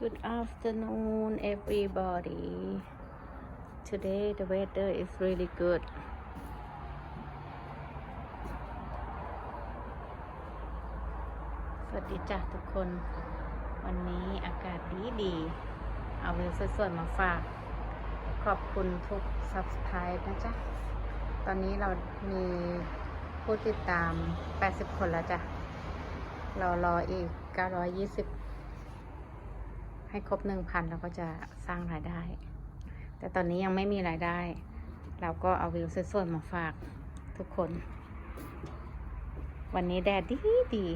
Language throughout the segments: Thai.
Good afternoon, everybody. Today the weather is really good. สวัสดีจ้ะทุกคน วันนี้อากาศดีดีๆเอาวิวสวยๆมาฝาก ขอบคุณทุก subscribe นะจ๊ะ ตอนนี้เรามีผู้ติดตาม 80 คนแล้วจ้ะ เรารออีก 920 ให้ครบ1,000เราก็จะสร้างรายได้ แต่ตอนนี้ยังไม่มีรายได้ เราก็เอาวิวสวยๆมาฝากทุกคน วันนี้แดดดีดี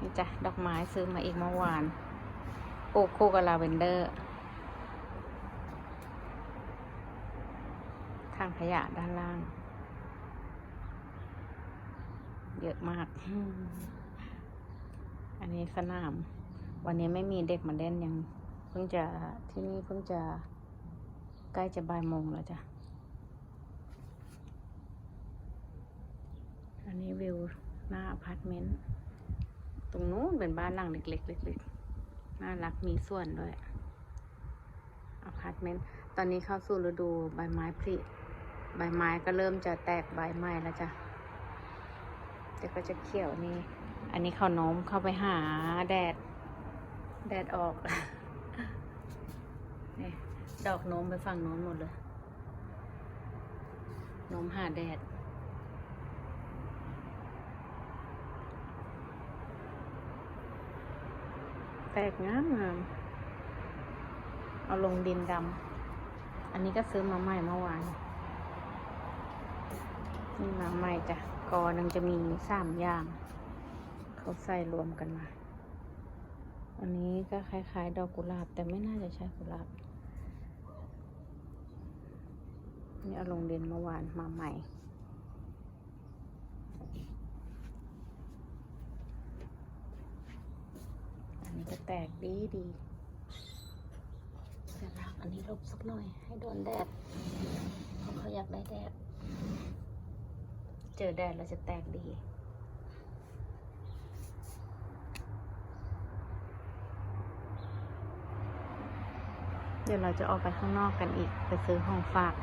นี่จ้ะดอกไม้ซื้อมาอีกเมื่อวานปลูกคู่กับลาเวนเดอร์ทางขยะด้านล่าง เยอะมาก อันนี้สนาม วันนี้ไม่มีเด็กมาเล่นยัง เพิ่งจะที่นี่เพิ่งจะใกล้จะบ่ายโมงแล้วจ้ะ อันนี้วิวหน้าอพาร์ตเมนต์ ตรงนู้นเป็นบ้านหลังเล็กๆเล็กๆน่ารักมีส่วนด้วยอพาร์ตเมนต์ ตอนนี้เข้าสู่ฤดูใบไม้ผลิใบไม้ก็เริ่มจะแตกใบใหม่แล้วจ้ะแต่ก็จะเขียวนี่ อันนี้เขาโน้มเข้าไปหาแดด แดดออกนี่ดอกโน้มไปฝั่งโน้นหมดเลยโน้มหาแดดแตกงามงาม เอาลงดินดำ อันนี้ก็ซื้อมาใหม่เมื่อวาน นี่มาใหม่จ้ะ กอนึงจะมีสามอย่าง เขาใส่รวมกันมา อันนี้ก็คล้าย ๆ ดอกกุหลาบ แต่ไม่น่าจะใช่กุหลาบ นี่เอาลงเดินเมื่อวานมาใหม่ อันนี้ก็แตกดีดีแต่รักอันนี้ลบสักหน่อย ให้โดนแดดเพราะเขาอยากได้แดด เจอแดดแล้วจะแตกดี เดี๋ยวเราจะออกไปข้างนอกกันอีกไปซื้อของฝาก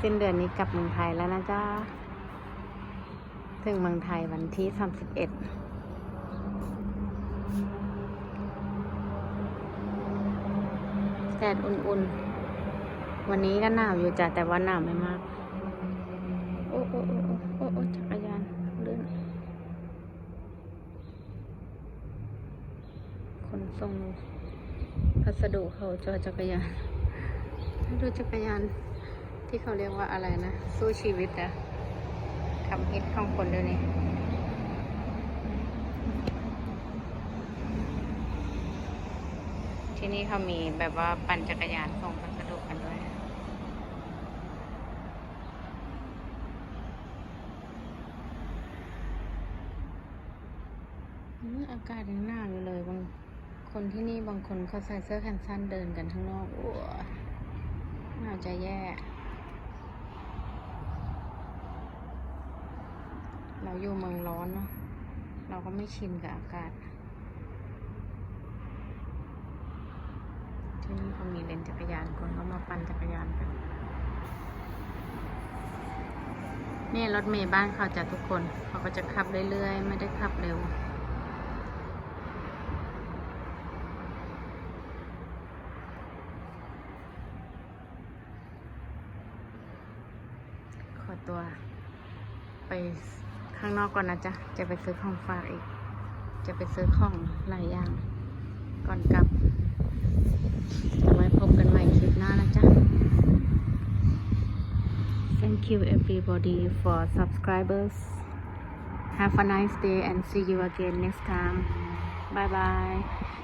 สิ้นเดือนนี้กลับเมืองไทยแล้วนะจ๊ะ ถึงเมืองไทยวันที่สามสิบเอ็ดแดดอุ่นๆ วันนี้ก็หนาวอยู่จ้ะแต่ว่าหนาวไม่มาก โอ้โอ้โอ้โอ้โอ้จักรยานเลื่อนคนส่ง พัสดุเขาจอจักรยานดูจักรยานที่เขาเรียกว่าอะไรนะ สู้ชีวิตอะคำฮิตของคนเดี๋ยวนี้ที่นี่เขามีแบบว่าปั่นจักรยานส่งพัสดุกันด้วยอืมอากาศยังหนาวอยู่เลยบาง คนที่นี่บางคนเขาใส่เสื้อแขนสั้นเดินกันข้างนอกโอ้ยหนาวใจแย่ เราอยู่เมืองร้อนเนาะ เราก็ไม่ชินกับอากาศ ที่นี่เขามีเลนจักรยานคนเขามาปั่นจักรยานกันนี่รถเมย์บ้านเขาจะทุกคน เขาก็จะขับเรื่อยๆ ไม่ได้ขับเร็ว ข อตัว ไปข้างนอกก่อนนะจ๊ะ จะไปซื้อของฝากอีก จะไปซื้อของหลายอย่าง ก่อนกลับเอาไว้พบกันใหม่คลิปหน้านะจ๊ะ Thank you everybody for subscribers. Have a nice day and see you again next time. Bye bye.